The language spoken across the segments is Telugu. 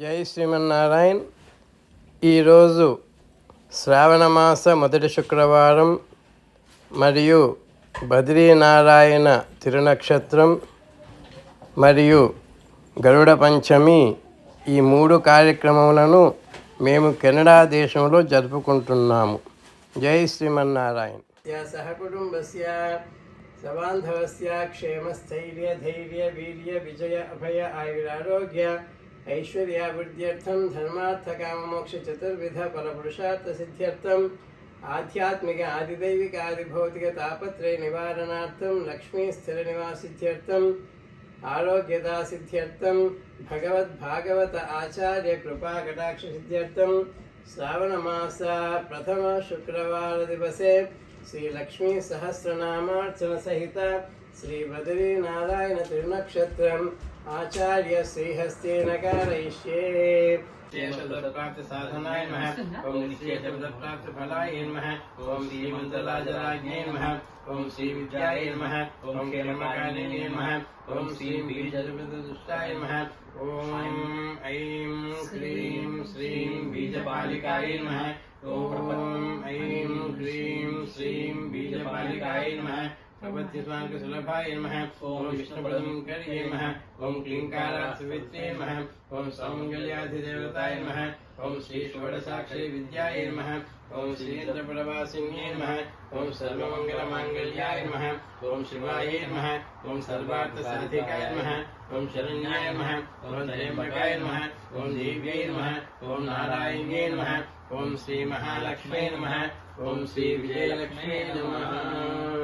జై శ్రీమన్నారాయణ్. ఈరోజు శ్రావణమాస మొదటి శుక్రవారం మరియు బద్రీనారాయణ తిరునక్షత్రం మరియు గరుడ పంచమి ఈ మూడు కార్యక్రమములను మేము కెనడా దేశంలో జరుపుకుంటున్నాము. జై శ్రీమన్నారాయణ. సహ కుటుంబస్య సబాంధవస్య క్షేమస్థైర్య ధైర్య వీర్య విజయ అభయ ఆయురారోగ్య ఐశ్వర్యాభివృద్ధ్యర్థం ధర్మార్థకామమోక్ష చతుర్విధ పరపురుషార్థ సిద్ధ్యర్థం ఆధ్యాత్మిక ఆదిదైవిక ఆదిభౌతిక తాపత్రయ నివారణార్థం లక్ష్మీ స్థిర నివాసిత్యర్థం ఆరోగ్యదా సిద్ధ్యర్థం భగవద్భాగవత ఆచార్య కృపా కటాక్ష సిద్ధ్యర్థం శ్రావణమాస ప్రథమ శుక్రవార దివసే శ్రీ లక్ష్మీ సహస్రనామార్చన సహిత శ్రీ బద్రీనారాయణ తిరునక్షత్రం ఆచార్య శ్రీహస్తేన కారయిష్యే శబ్దప్రాప్తి సాధనాయ నమః ఓం నిత్య శబ్దప్రాప్తి ఫలాయ నమః ఓం శ్రీమంతరాజరాజ్ఞే నమః ఓం శ్రీ విద్యాయ నమః ఓం క్షేమకారిణే నమః ఓం శ్రీ బీజదుష్టాయ నమః ఓం ఐం క్లీం శ్రీం బీజపాలికాయ నమః भगवतीस्वामिक सुलभाय नमः ओम विष्णुपदमङ्कर्ये नमः ओम क्लीङ्कारात्सवित्रे नमः ओम सौमङ्गल्याधिदेवताय नमः ओम श्री षोडशाक्षरी विद्याय नमः ओम श्रीन्द्रप्रभासिंहे नमः ओम सर्वमङ्गलमाङ्गल्याय नमः ओम शिवाय नमः ओम सर्वार्थसाधिकाय नमः ओम शरण्याय नमः ओम त्र्यम्बकाय नमः ओम दिव्यै नमः ओम नारायण्ये नमः ओम श्रीमहालक्ष्म्यै नमः ओम श्रीविजयलक्ष्म्यै नमः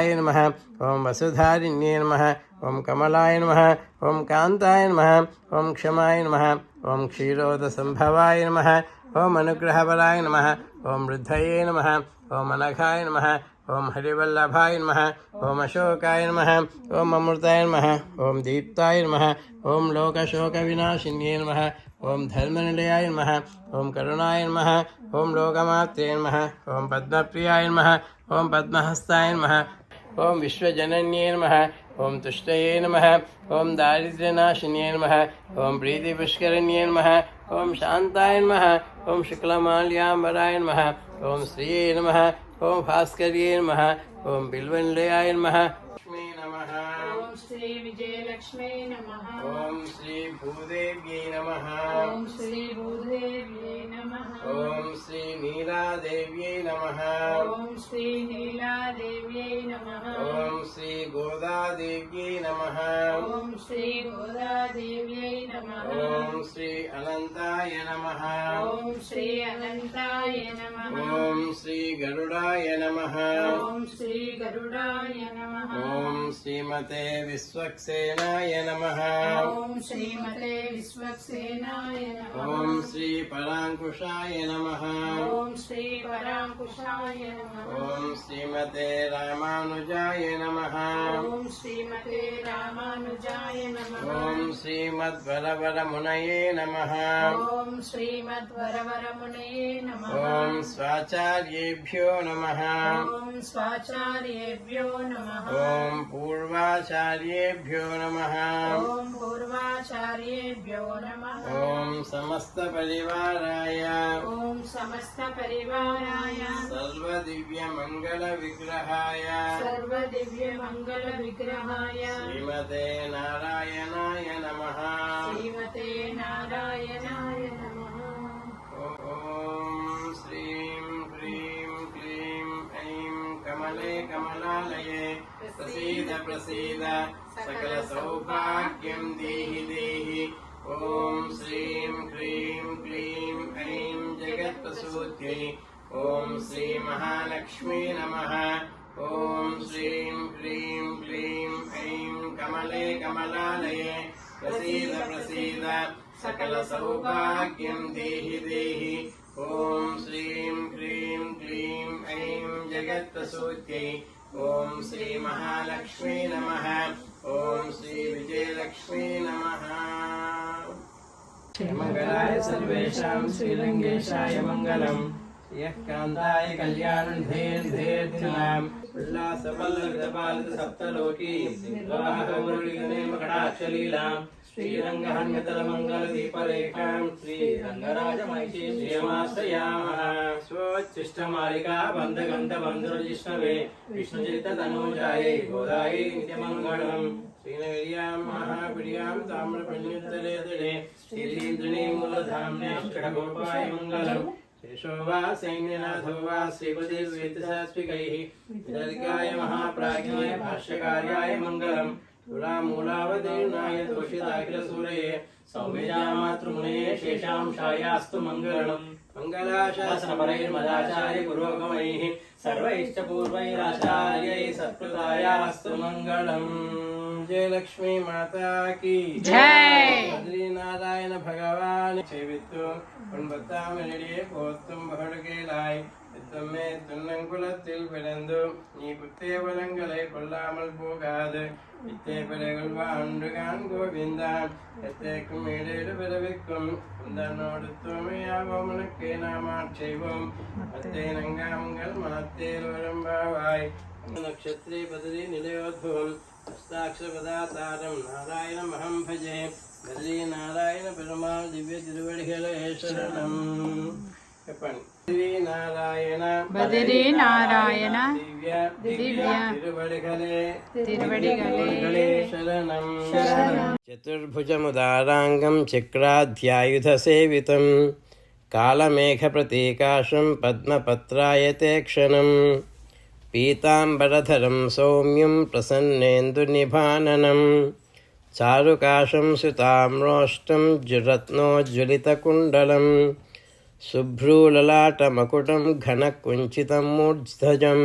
य नम ॐ वसुधारिण्ये नम ॐ कमलाय नमः ॐ कान्ताय नमः ॐ क्षमाय नम ॐ क्षीरोदसम्भवाय नमः ॐ अनुग्रहबलाय नम ॐ वृद्धय नम ओम अनघाय नम ओं हरिवल्लभाय नमः ओम अशोकाय नम ओम अमृताय नमः ॐ दीप्ताय नमः लोकशोक लोकशोकविनाशिन्ये नम ॐ धर्मनिलयाय नम ॐ करुणाय नमः ॐ लोकमात्रे नमः ॐ पद्मप्रियाय नमः ॐ पद्महस्ताय नमः ॐ विश्वजनन्ये नमः ॐ तुष्टये नमः ॐ दारिद्र्यनाशिन्ये नमः ॐ प्रीतिपुष्करण्ये नमः ॐ शान्ताय नमः ॐ शुक्लमाल्याम्बराय नमः ॐ श्रिये नमः ॐ भास्कर्ये नमः ॐ बिल्वनिलयाय नमः। लक्ष्मी श्री विजयलक्ष्मी नमः। ॐ श्री भूदेव्यै नमः। ॐ श्री भूदेव्यै नमः। ఓం శ్రీ నీలాదేవ్యై నమ ఓం శ్రీ నీలాదేవ్యై నమ ఓం శ్రీ గోదాదేవ్యై నమ ఓం శ్రీ గోదాదేవ్యై నమ ఓం శ్రీ అనంతాయ నమ ఓం శ్రీ అనంతాయ నమ ఓం శ్రీ గరుడాయ నమ ఓం శ్రీ గరుడాయ నమ ఓం శ్రీమతే విశ్వక్సేనాయ నమ ఓం శ్రీమతే విశ్వక్సేనాయ నమ ఓం శ్రీ పరాంకుశాయ नमः। श्रीमते रामानुजाय नमः। ॐ श्रीमद्वरवर रामानुजाय नमः। ओम श्रीमद्वरवरमुनये नमः। ॐ श्रीमद्वरवरमुनये नमः। ॐ स्वाचार्येभ्यो नमः। ॐ स्वाचार्येभ्यो नमः। ॐ पूर्वाचार्येभ्यो नमः। ॐ पूर्वा శంకరాచార్యేభ్యో నమ ఓం సమస్త పరివారాయ ఓం సమస్త పరివారాయ సర్వ మంగళ విగ్రహాయ సర్వ మంగళ విగ్రహాయ శ్రీమతే నారాయణాయ నమ శ్రీమతే నారాయణ प्रसीद प्रसीद। सकलसौभाग्यं देहि देहि। ॐ श्रीं ह्रीं क्लीं ऐं जगत्प्रसूत्यै ॐ श्रीमहालक्ष्मी नमः। ॐ श्रीं ह्रीं क्लीं ऐं कमले कमलालये। प्रसीद प्रसीद। सकलसौभाग्यं देहि देहि। ॐ श्रीं ह्रीं क्लीं ऐं श्रीयत्प्रसूत्यै ॐ श्रीमहालक्ष्मी नमः। ॐ श्रीविजयलक्ष्मी नमः। मङ्गलाय सर्वेषां श्रीरङ्गेशाय मङ्गलम् यः कान्ताय कल्याणधेर्धेर्धिनाम् उल्लासवल्लविदपालितसप्तलोकी विवाहमुरळीगणे मकटाक्षलीलाम् श्रीरङ्गहन्यतलमङ्गलदीपरेखाम् श्रीरङ्गराजमहिषी श्रियमाश्रयामः स्वोच्छिष्टमालिका बन्धगन्धबन्धुरजिष्णवे विष्णुचित्ततनूजायै गोदायै नित्यमङ्गलम् श्रीनगर्यां महापुर्यां ताम्रपण्युत्तरे तटे श्रीन्द्रिणी मूलधाम्ने षडगोपाय मङ्गलम् शेषो वा सैन्यनाथो वा श्रीपतिर्वेदशास्त्रिकैः विदर्गाय महाप्राज्ञाय भाष्यकार्याय मङ्गलम्। तुलामूलावतीर्णाय तोषिताखिलसूरये सौम्यजामातृमुनये शेषांशायास्तु मङ्गलम् मङ्गलाशासनपरैर्मदाचार्य पुरोगमैः सर्वैश्च पूर्वैराचार्यैः सत्कृतायास्तु मङ्गलम्। जय। लक्ष्मी माता की जय பண்பத்தாமனடியே போத்தும் பகடுகேலாய் சித்தம்மே துன்னங்குலத்தில் பிறந்து நீ புத்தே பலங்களை கொல்லாமல் போகாது. வித்தே பிறகுள் வாழ்ந்துகான் கோவிந்தான். எத்தேக்கும் ஈடேடு பிறவிக்கும் உந்தனோடு தூய்மையாவோம். உனக்கு நாம் ஆட்செய்வோம் அத்தே நங்காமங்கள் மாத்தேர் வரும்பாவாய். நட்சத்திரே பதவி நிலையோத்வம் हस्ताक्षरपदातारं नारायणमहं भजे బద్రీ నారాయణ పెరుమాళ్ దివ్య తిరువడిగల శరణం? చెప్పండి. బద్రీ నారాయణ బదిరీ నారాయణ దివ్య దివ్య తిరువడిగలే తిరువడిగలే శరణం. చతుర్భుజముదారాంగం చక్రాధ్యాయుధ సేవితం కాళమేఘప్రతీకాశం పద్మపత్రాయతే క్షణం. పీతాంబరధరం సౌమ్యం ప్రసన్నేందునిభాననం. చారుకాశంసుతామ్రోష్టం జురత్నోజ్వలితకుండలం శుభ్రూలలాటమకుటం ఘనకుంచితం మూర్ధ్వజం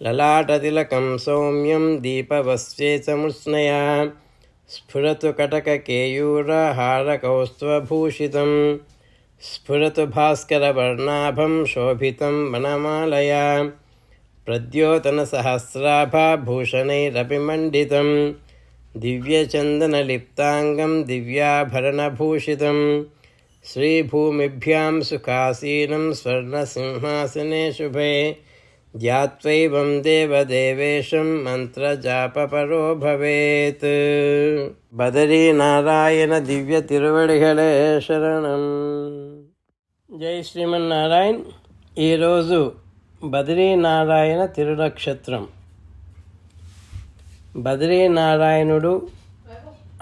లలాటతిలకం సౌమ్యం దీపవస్వేచముస్నయా స్ఫురతు కటకకేయూరహారకౌస్త్వభూషితం స్ఫురతు భాస్కరవర్ణాభం శోభితం వనమాలయా ప్రద్యోతనసహస్రాభాభూషణైరపి మండితం दिव्यचन्दनलिप्ताङ्गं दिव्याभरणभूषितं श्रीभूमिभ्यां सुखासीनं स्वर्णसिंहासने शुभे ध्यात्वैवं देवदेवेशं मन्त्रजापपरो भवेत् बदरीनारायणदिव्यतिरुवडिगळे शरणं జై శ్రీమన్నారాయణ్ ఈరోజు బదరీనారాయణ తిరునక్షత్రం బద్రీనారాయణుడు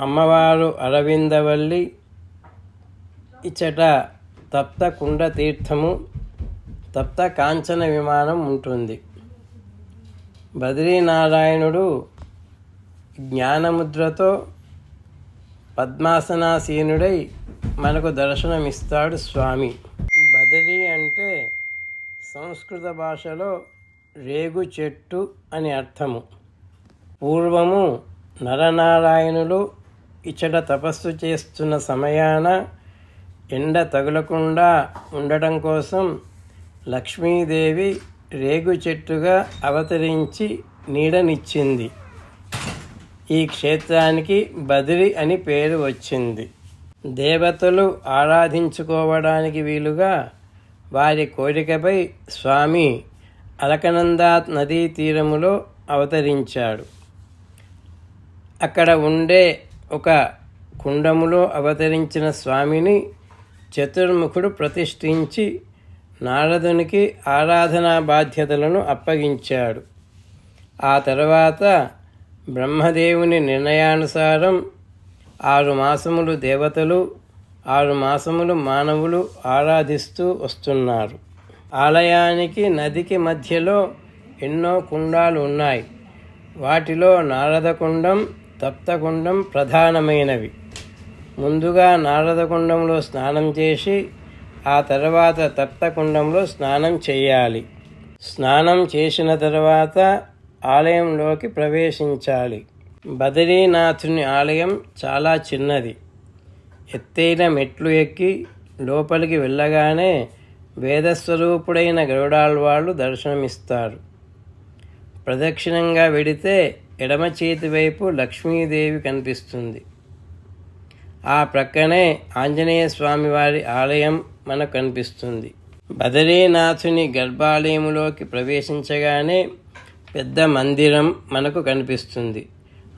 అమ్మవారు అరవిందవల్లి ఇచ్చట తప్త కుండ తీర్థము తప్త కాంచన విమానం ఉంటుంది. బద్రీనారాయణుడు జ్ఞానముద్రతో పద్మాసనాసీనుడై మనకు దర్శనమిస్తాడు స్వామి. బదరి అంటే సంస్కృత భాషలో రేగు చెట్టు అని అర్థము. పూర్వము నరనారాయణులు ఇచ్చట తపస్సు చేస్తున్న సమయాన ఎండ తగులకుండా ఉండటం కోసం లక్ష్మీదేవి రేగు చెట్టుగా అవతరించి నీడనిచ్చింది. ఈ క్షేత్రానికి బదిరి అని పేరు వచ్చింది. దేవతలు ఆరాధించుకోవడానికి వీలుగా వారి కోరికపై స్వామి అలకనందా నదీ తీరములో అవతరించాడు. అక్కడ ఉండే ఒక కుండములో అవతరించిన స్వామిని చతుర్ముఖుడు ప్రతిష్ఠించి నారదునికి ఆరాధనా బాధ్యతలను అప్పగించాడు. ఆ తర్వాత బ్రహ్మదేవుని నిర్ణయానుసారం ఆరు మాసములు దేవతలు ఆరు మాసములు మానవులు ఆరాధిస్తూ వస్తున్నారు. ఆలయానికి నదికి మధ్యలో ఎన్నో కుండాలు ఉన్నాయి. వాటిలో నారదకుండం తప్తకుండం ప్రధానమైనవి. ముందుగా నారదకుండంలో స్నానం చేసి ఆ తర్వాత తప్తకుండంలో స్నానం చేయాలి. స్నానం చేసిన తర్వాత ఆలయంలోకి ప్రవేశించాలి. బదరీనాథుని ఆలయం చాలా చిన్నది. ఎత్తైన మెట్లు ఎక్కి లోపలికి వెళ్ళగానే వేదస్వరూపుడైన గరుడాళ్వాళ్ళు దర్శనమిస్తారు. ప్రదక్షిణంగా వెడితే ఎడమ చేతి వైపు లక్ష్మీదేవి కనిపిస్తుంది. ఆ ప్రక్కనే ఆంజనేయ స్వామివారి ఆలయం మనకు కనిపిస్తుంది. బదరీనాథుని గర్భాలయములోకి ప్రవేశించగానే పెద్ద మందిరం మనకు కనిపిస్తుంది.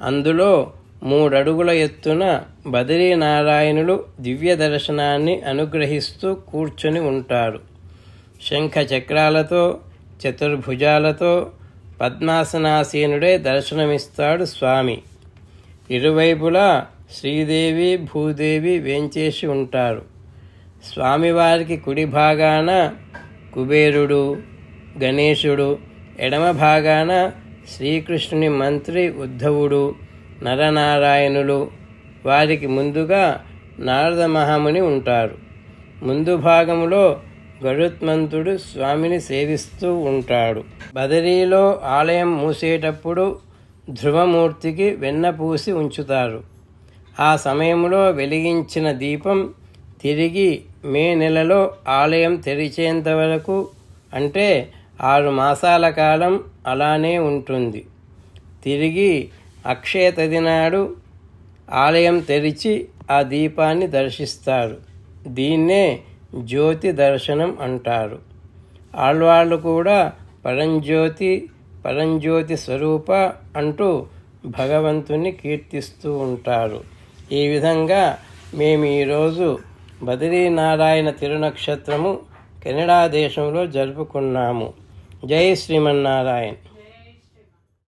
అందులో మూడడుగుల ఎత్తున బదరీనారాయణులు దివ్య దర్శనాన్ని అనుగ్రహిస్తూ కూర్చొని ఉంటారు. శంఖ చక్రాలతో చతుర్భుజాలతో పద్మాసనాసీనుడే దర్శనమిస్తాడు స్వామి. ఇరువైపులా శ్రీదేవి భూదేవి వేంచేసి ఉంటారు. స్వామివారికి కుడి భాగాన కుబేరుడు గణేశుడు ఎడమ భాగాన శ్రీకృష్ణుని మంత్రి ఉద్ధవుడు నరనారాయణులు. వారికి ముందుగా నారద మహాముని ఉంటారు. ముందు భాగంలో గరుత్మంతుడు స్వామిని సేవిస్తూ ఉంటాడు. బదరీలో ఆలయం మూసేటప్పుడు ధ్రువమూర్తికి వెన్నపూసి ఉంచుతారు. ఆ సమయంలో వెలిగించిన దీపం తిరిగి మే నెలలో ఆలయం తెరిచేంత వరకు అంటే ఆరు మాసాల కాలం అలానే ఉంటుంది. తిరిగి అక్షయ తది నాడు ఆలయం తెరిచి ఆ దీపాన్ని దర్శిస్తారు. దీన్నే జ్యోతి దర్శనం అంటారు. ఆళ్వాళ్ళు కూడా పరంజ్యోతి పరంజ్యోతి స్వరూప అంటూ భగవంతుని కీర్తిస్తూ ఉంటారు. ఈ విధంగా మేము ఈరోజు బద్రీనారాయణ తిరునక్షత్రము కెనడా దేశంలో జరుపుకున్నాము. జై శ్రీమన్నారాయణ.